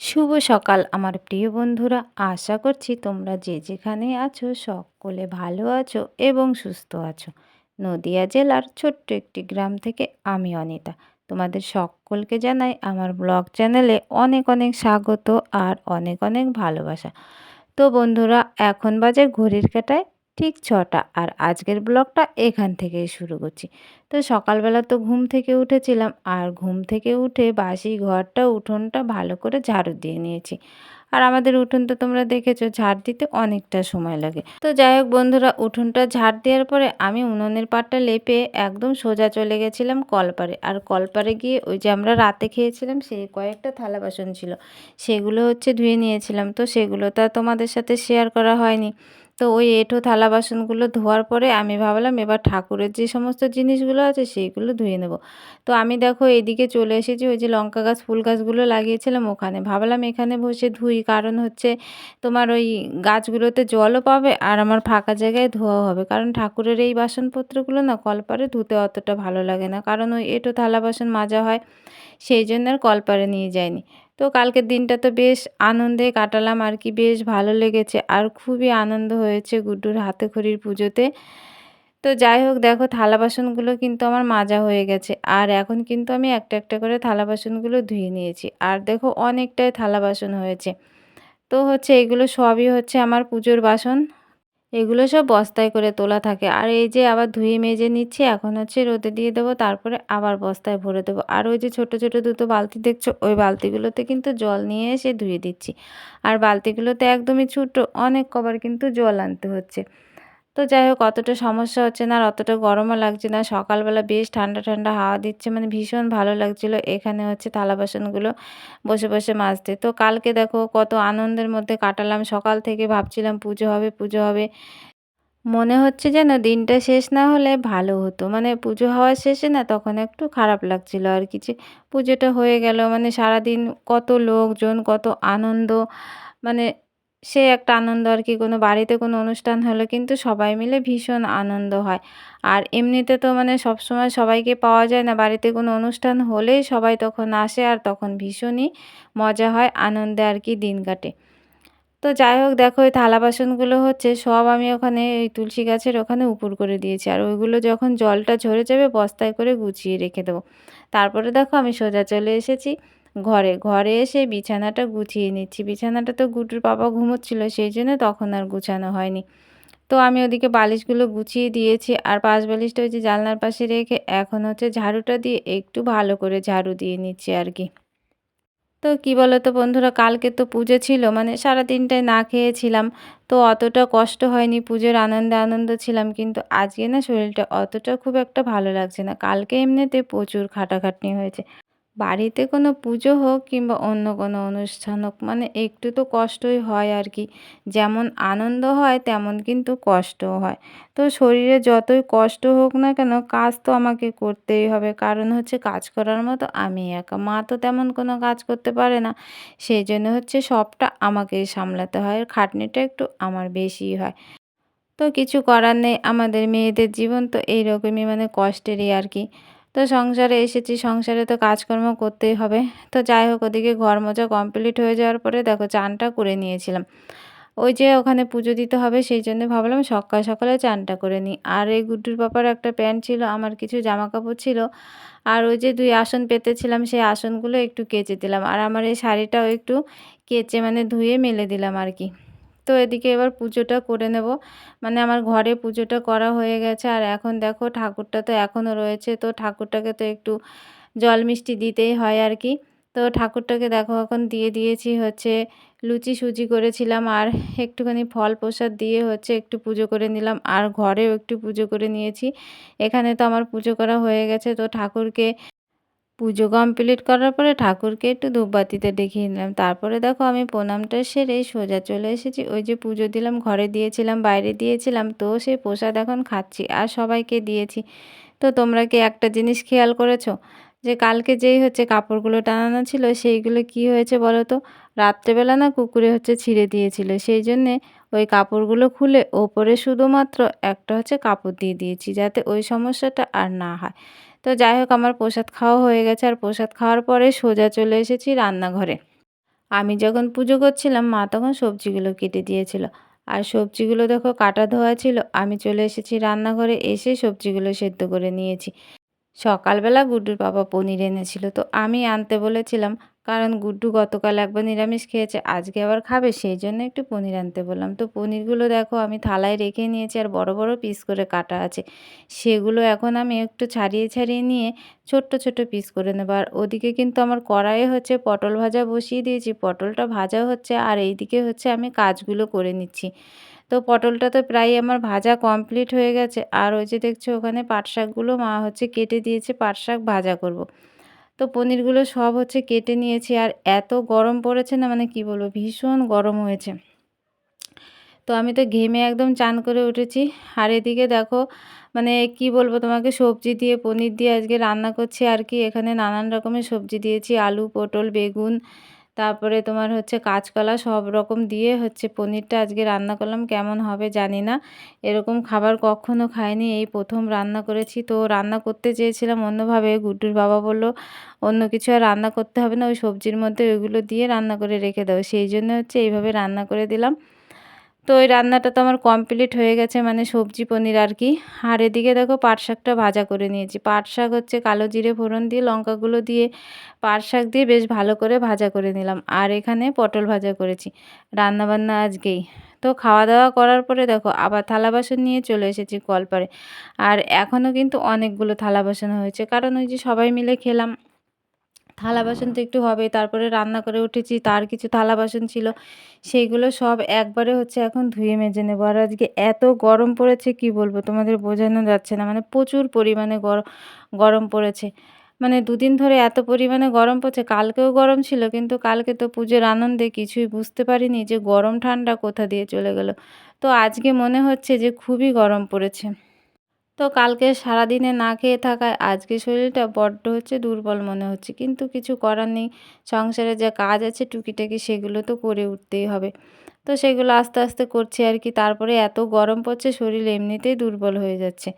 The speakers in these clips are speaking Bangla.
শুভ সকাল, আমার প্রিয় বন্ধুরা। আশা করছি তোমরা যে যেখানে আছো সকলে ভালো আছো এবং সুস্থ আছো। নদিয়া জেলার ছোট্ট একটি গ্রাম থেকে আমি অনিতা। তোমাদের সকলকে জানাই আমার ব্লগ চ্যানেলে অনেক অনেক স্বাগত আর অনেক অনেক ভালোবাসা। তো বন্ধুরা, এখন বাজে ঘড়ির কাটায় ঠিক ছটা। আর আজকের ব্লগটা এখান থেকেই শুরু করছি। তো সকালবেলা তো ঘুম থেকে উঠেছিলাম। আর ঘুম থেকে উঠে বাসি ঘরটা, উঠোনটা ভালো করে ঝাড়ু দিয়ে নিয়েছি। আর আমাদের উঠোন তো তোমরা দেখেছ, ঝাড় দিতে অনেকটা সময় লাগে। তো যাই হোক বন্ধুরা, উঠোনটা ঝাড় দেওয়ার পরে আমি উনুনের পাটটা লেপে একদম সোজা চলে গেছিলাম কলপারে আর কলপারে গিয়ে ওই যে আমরা রাতে খেয়েছিলাম, সেই কয়েকটা থালা বাসন ছিল, সেগুলো হচ্ছে ধুয়ে নিয়েছিলাম। তো সেগুলো তো তোমাদের সাথে শেয়ার করা হয়নি। তো ওই এঁঠো থালা বাসনগুলো ধোয়ার পরে আমি ভাবলাম এবার ঠাকুরের যে সমস্ত জিনিসগুলো আছে সেইগুলো ধুয়ে নেব। তো আমি দেখো এদিকে চলে এসেছি, ওই যে লঙ্কা গাছ, ফুল গাছগুলো লাগিয়েছিলাম ওখানে। ভাবলাম এখানে বসে ধুই, কারণ হচ্ছে তোমার ওই গাছগুলোতে জলও পাবে আর আমার ফাঁকা জায়গায় ধোয়া হবে। কারণ ঠাকুরের এই বাসনপত্রগুলো না কলপারে ধুতে অতটা ভালো লাগে না। কারণ ওই এঁটো থালা বাসন মাজা হয়, সেই জন্য আর কলপারে নিয়ে যায়নি। তো কালকের দিনটা তো বেশ আনন্দে কাটালাম আর কি, বেশ ভালো লেগেছে আর খুবই আনন্দ হয়েছে গুড্ডুর হাতে খড়ির পুজোতে। তো যাই হোক, দেখো থালা বাসনগুলো কিন্তু আমার মাজা হয়ে গেছে আর এখন কিন্তু আমি একটা একটা করে থালা বাসনগুলো ধুয়ে নিয়েছি আর দেখো অনেকটাই থালা বাসন হয়েছে। তো হচ্ছে এগুলো সবই হচ্ছে আমার পুজোর বাসন এগুলো সব বস্তায় করে তোলা থাকে। আর এই যে আবার ধুয়ে মেজে নিচ্ছি, এখন হচ্ছে রোদে দিয়ে দেবো, তারপরে আবার বস্তায় ভরে দেবো। আর ওই যে ছোট ছোট দুটো বালতি দেখছ, ওই বালতিগুলোতে কিন্তু জল নিয়ে এসে ধুয়ে দিচ্ছি। আর বালতিগুলোতে একদমই ছোটো, অনেক কবার কিন্তু জল আনতে হচ্ছে। তো যাই হোক, অতটা সমস্যা হচ্ছে না আর অতটা গরমও লাগছে না। সকালবেলা বেশ ঠান্ডা ঠান্ডা হাওয়া দিচ্ছে মানে ভীষণ ভালো লাগছিল। এখানে হচ্ছে থালা বাসনগুলো বসে বসে মাজতে। তো কালকে দেখো কত আনন্দের মধ্যে কাটালাম। সকাল থেকে ভাবছিলাম পুজো হবে পুজো হবে। মনে হচ্ছে যেন দিনটা শেষ না হলে ভালো হতো। মানে পুজো হওয়ার শেষে না তখন একটু খারাপ লাগছিল আর কি যে পুজোটা হয়ে গেল। মানে সারাদিন কত লোকজন, কত আনন্দ মানে সে একটা আনন্দ আর কি, কোনো বাড়িতে কোনো অনুষ্ঠান হলে কিন্তু সবাই মিলে ভীষণ আনন্দ হয়। আর এমনিতে তো মানে সবসময় সবাইকে পাওয়া যায় না, বাড়িতে কোনো অনুষ্ঠান হলেই সবাই তখন আসে আর তখন ভীষণই মজা হয়, আনন্দে আর কি দিন কাটে। তো যাই হোক, দেখো ওই থালা বাসনগুলো হচ্ছে সব আমি ওখানে ওই তুলসী গাছের ওখানে উপুর করে দিয়েছি। আর ওইগুলো যখন জলটা ঝরে যাবে বস্তায় করে গুছিয়ে রেখে দেবো। তারপরে দেখো আমি সোজা চলে এসেছি। ঘরে ঘরে এসে বিছানাটা গুছিয়ে নিচ্ছি। বিছানাটা তো গুটুর বাবা ঘুমোচ্ছিল, সেই জন্য তখন আর গুছানো হয়নি। তো আমি ওদিকে বালিশগুলো গুছিয়ে দিয়েছি আর পাশ বালিশটা ওই যে জানলার পাশে রেখে এখন হচ্ছে ঝাড়ুটা দিয়ে একটু ভালো করে ঝাড়ু দিয়ে নিচ্ছি আর কি। তো কি বলো তো বন্ধুরা, কালকে তো পুজো ছিল মানে সারা দিনটাই না খেয়েছিলাম। তো অতটা কষ্ট হয়নি, পুজোর আনন্দে আনন্দ ছিলাম, কিন্তু আজকে না শরীরটা অতটা খুব একটা ভালো লাগছে না। কালকে এমনিতে প্রচুর খাটাখাটনি হয়েছে। বাড়িতে কোনো পুজো হোক কিংবা অন্য কোনো অনুষ্ঠান হোক মানে একটু তো কষ্টই হয় আর কি। যেমন আনন্দ হয়, তেমন কিন্তু কষ্টও হয়। তো শরীরে যতই কষ্ট হোক না কেন, কাজ তো আমাকে করতেই হবে। কারণ হচ্ছে কাজ করার মতো আমি একা। মা তো তেমন কোনো কাজ করতে পারে না। সেই জন্য হচ্ছে সবটা আমাকেই সামলাতে হয়। খাটনিটা একটু আমার বেশিই হয়। তো কিছু করার নেই। আমাদের মেয়েদের জীবন তো এইরকমই মানে কষ্টেরই আর কি। তো সংসারে এসেছি, সংসারে তো কাজকর্ম করতেই হবে। তো যাই হোক, ওদিকে ঘর মোজা কমপ্লিট হয়ে যাওয়ার পরে দেখো চানটা করে নিয়েছিলাম। ওই যে ওখানে পুজো দিতে হবে, সেই জন্য ভাবলাম সকাল সকালে চানটা করে নিই। আর এই গুড্ডুর পাপার একটা প্যান্ট ছিল, আমার কিছু জামা কাপড় ছিল। আর ওই যে দুই আসন পেতেছিলাম, সেই আসনগুলো একটু কেচে দিলাম। আর আমার এই শাড়িটাও একটু কেচে মানে ধুয়ে মেলে দিলাম আর কি। তো এদিকে এবার পুজোটা করে নেব। মানে আমার ঘরে পুজোটা করা হয়ে গেছে আর এখন দেখো ঠাকুরটা তো এখনও রয়েছে। তো ঠাকুরটাকে তো একটু জল মিষ্টি দিতেই হয় আর কি। তো ঠাকুরটাকে দেখো এখন দিয়ে দিয়েছি হচ্ছে লুচি সুজি করেছিলাম আর একটুখানি ফল প্রসাদ দিয়ে হচ্ছে একটু পুজো করে নিলাম আর ঘরেও একটু পুজো করে নিয়েছি। এখানে তো আমার পুজো করা হয়ে গেছে। তো ঠাকুরকে পুজো কমপ্লিট করার পরে ঠাকুরকে একটু ধূপবাতিতে দেখিয়ে নিলাম। তারপরে দেখো আমি প্রণামটা সেরে সোজা চলে এসেছি। ওই যে পুজো দিলাম, ঘরে দিয়েছিলাম, বাইরে দিয়েছিলাম, তো সেই প্রসাদ এখন খাচ্ছি আর সবাইকে দিয়েছি। তো তোমরা কি একটা জিনিস খেয়াল করেছ? যে কালকে যেই হচ্ছে কাপড়গুলো টানানো ছিল, সেইগুলো কি হয়েছে বলো তো? রাত্রেবেলা না কুকুরে হচ্ছে ছিঁড়ে দিয়েছিল। সেই জন্যে ওই কাপড়গুলো খুলে ওপরে শুধুমাত্র একটা হচ্ছে কাপড় দিয়ে দিয়েছি যাতে ওই সমস্যাটা আর না হয়। তো যাই হোক, আমার প্রসাদ খাওয়া হয়ে গেছে। আর প্রসাদ খাওয়ার পরে সোজা চলে এসেছি রান্নাঘরে। আমি যখন পুজো করছিলাম, মা তখন সবজিগুলো কেটে দিয়েছিল। আর সবজিগুলো দেখো, কাটা ধোয়া ছিল। আমি চলে এসেছি রান্নাঘরে, এসে সবজিগুলো সেদ্ধ করে নিয়েছি। সকালবেলা গুড্ডুর বাবা পনির এনেছিল। তো আমি আনতে বলেছিলাম কারণ গুড্ডু গতকাল একবার নিরামিষ খেয়েছে, আজকে আবার খাবে, সেই জন্য একটু পনির আনতে বললাম। তো পনিরগুলো দেখো, আমি থালায় রেখে নিয়েছি আর বড় বড় পিস করে কাটা আছে। সেগুলো এখন আমি একটু ছাড়িয়ে ছাড়িয়ে নিয়ে ছোট্ট ছোট্ট পিস করে নেব। আর ওদিকে কিন্তু আমার কড়াইয়ে হচ্ছে পটল ভাজা বসিয়ে দিয়েছি, পটলটা ভাজা হচ্ছে আর এইদিকে হচ্ছে আমি কাজগুলো করে নিচ্ছি। তো পটলটা তো প্রায় আমার ভাজা কমপ্লিট হয়ে গেছে। আর ওই যে দেখছ ওখানে পাট শাকগুলো মা হচ্ছে কেটে দিয়েছে পাট শাক ভাজা করব। তো পনিরগুলো সব হচ্ছে কেটে নিয়েছি আর এত গরম পড়েছে না মানে কি বলব, ভীষণ গরম হয়েছে। তো আমি তো ঘেমে একদম চান করে উঠেছি। আর এদিকে দেখো মানে কি বলব তোমাকে, সবজি দিয়ে পনির দিয়ে আজকে রান্না করছি আর কি। এখানে নানান রকমের সবজি দিয়েছি, আলু, পটল, বেগুন তারপরে তোমার হচ্ছে কাঁচকলা সব রকম দিয়ে হচ্ছে পনিরটা আজকে রান্না করলাম, কেমন হবে জানি না। এরকম খাবার কখনো খাইনি, এই প্রথম রান্না করেছি। তো রান্না করতে চেয়েছিলাম, অন্যভাবে গুড্ডুর বাবা বলল, অন্য কিছু আর রান্না করতে হবে না, ওই সবজির মধ্যে ওইগুলো দিয়ে রান্না করে রেখে দাও। সেই জন্য হচ্ছে এইভাবে রান্না করে দিলাম। তো ওই রান্নাটা তো আমার কমপ্লিট হয়ে গেছে মানে সবজি পনির আর কি। আর এদিকে দেখো পাট শাকটা ভাজা করে নিয়েছি। পাট শাক হচ্ছে কালো জিরে ফোড়ন দিয়ে, লঙ্কাগুলো দিয়ে পাট শাক দিয়ে বেশ ভালো করে ভাজা করে নিলাম। আর এখানে পটল ভাজা করেছি, রান্নাবান্না আজকেই। তো খাওয়া দাওয়া করার পরে দেখো আবার থালা বাসন নিয়ে চলে এসেছি কলপারে। আর এখনও কিন্তু অনেকগুলো থালা বাসন হয়েছে, কারণ ওই যে সবাই মিলে খেলাম থালা বাসন তো একটু হবে, তারপরে রান্না করে উঠেছি, তার কিছু থালা বাসন ছিল সেইগুলো সব একবারে হচ্ছে এখন ধুয়ে মেজে নেব। আর আজকে এত গরম পড়েছে, কি বলব তোমাদের বোঝানো যাচ্ছে না মানে প্রচুর পরিমাণে গরম পড়েছে। মানে দুদিন ধরে এত পরিমাণে গরম পড়ছে, কালকেও গরম ছিল, কিন্তু কালকে তো পুজোর আনন্দে কিছুই বুঝতে পারিনি যে গরম ঠান্ডা কোথা দিয়ে চলে গেল। তো আজকে মনে হচ্ছে যে খুবই গরম পড়েছে। তো কালকে সারাদিনে না খেয়ে থাকায় আজকে শরীরটা বড্ড হচ্ছে দুর্বল মনে হচ্ছে। কিন্তু কিছু করার নেই। সংসারে যা কাজ আছে টুকিটাকি সেগুলো তো করে উঠতেই হবে। তো সেগুলো আস্তে আস্তে করছি আর কি। তারপরে এত গরম পড়ছে, শরীর এমনিতেই দুর্বল হয়ে যাচ্ছে।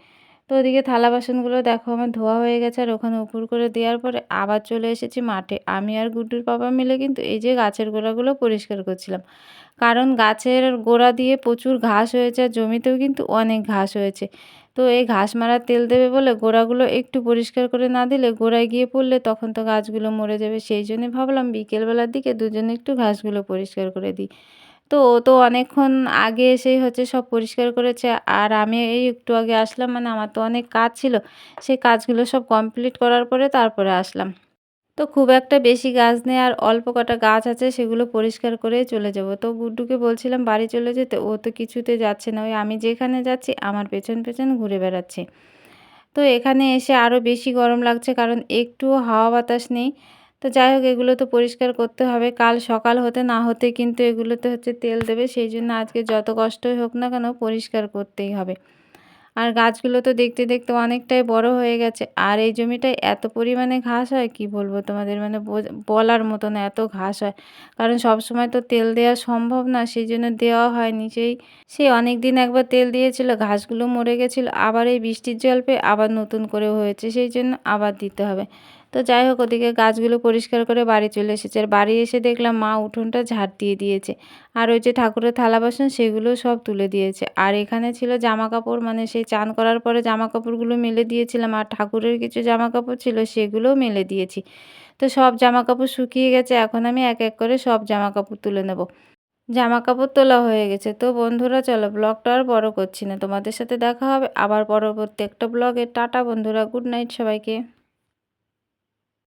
তো ওদিকে থালা বাসনগুলো দেখো আমার ধোয়া হয়ে গেছে আর ওখানে উপর করে দেওয়ার পরে আবার চলে এসেছি মাঠে। আমি আর গুড্ডুর বাবা মিলে কিন্তু এই যে গাছের গোড়াগুলো পরিষ্কার করছিলাম। কারণ গাছের গোড়া দিয়ে প্রচুর ঘাস হয়েছে আর জমিতেও কিন্তু অনেক ঘাস হয়েছে। তো এই ঘাস মারার তেল দেবে বলে গোড়াগুলো একটু পরিষ্কার করে না দিলে গোড়ায় গিয়ে পড়লে তখন তো গাছগুলো মরে যাবে। সেই জন্যে ভাবলাম বিকেলবেলার দিকে দুজনে একটু ঘাসগুলো পরিষ্কার করে দিই। তো ও তো অনেকক্ষণ আগে এসেই হচ্ছে সব পরিষ্কার করেছে। আর আমি এই একটু আগে আসলাম মানে আমার তো অনেক কাজ ছিল। সেই কাজগুলো সব কমপ্লিট করার পরে তারপরে আসলাম। তো খুব একটা বেশি গাছ নেই আর অল্প কটা গাছ আছে, সেগুলো পরিষ্কার করে চলে যাব। তো গুড্ডুকে বলছিলাম, বাড়ি চলে যেতে, ও তো কিছুতে যাচ্ছে না, ওই আমি যেখানে যাচ্ছি, আমার পেছন পেছন ঘুরে বেড়াচ্ছে। তো এখানে এসে আরও বেশি গরম লাগছে, কারণ একটুও হাওয়া বাতাস নেই। তো যাই হোক, এগুলো তো পরিষ্কার করতে হবে, কাল সকাল হতে না হতে কিন্তু এগুলোতে হচ্ছে তেল দেবে, সেই জন্য আজকে যত কষ্টই হোক না কেন পরিষ্কার করতেই হবে। আর গাছগুলো তো দেখতে দেখতে অনেকটাই বড় হয়ে গেছে। আর এই জমিটায় এত পরিমাণে ঘাস হয়, কি বলব তোমাদের? মানে বলার মতো না এত ঘাস হয়। কারণ সব সময় তো তেল দেওয়া সম্ভব না সেই জন্য দেওয়া হয় নিজেই সে অনেক দিন একবার তেল দিয়েছিল, ঘাসগুলো মরে গেছিল, আবার এই বৃষ্টির জল পেয়ে আবার নতুন করে হয়েছে, সেই জন্য আবার দিতে হবে। তো যাই হোক, ওদিকে গাছগুলো পরিষ্কার করে বাড়ি চলে এসেছে। আর বাড়ি এসে দেখলাম মা উঠোনটা ঝাড় দিয়ে দিয়েছে আর ওই যে ঠাকুরের থালা বাসন সেগুলো সব তুলে দিয়েছে। আর এখানে ছিল জামা কাপড় মানে সেই চান করার পরে জামা কাপড়গুলো মেলে দিয়েছিলাম আর ঠাকুরের কিছু জামা কাপড় ছিল সেগুলোও মেলে দিয়েছি। তো সব জামা কাপড় শুকিয়ে গেছে, এখন আমি এক এক করে সব জামা কাপড় তুলে নেব। জামা কাপড় তোলা হয়ে গেছে। তো বন্ধুরা, চলো ব্লগটা আর বড় করছি না। তোমাদের সাথে দেখা হবে আবার পরবর্তী একটা ব্লগে। টাটা বন্ধুরা, গুড নাইট সবাইকে।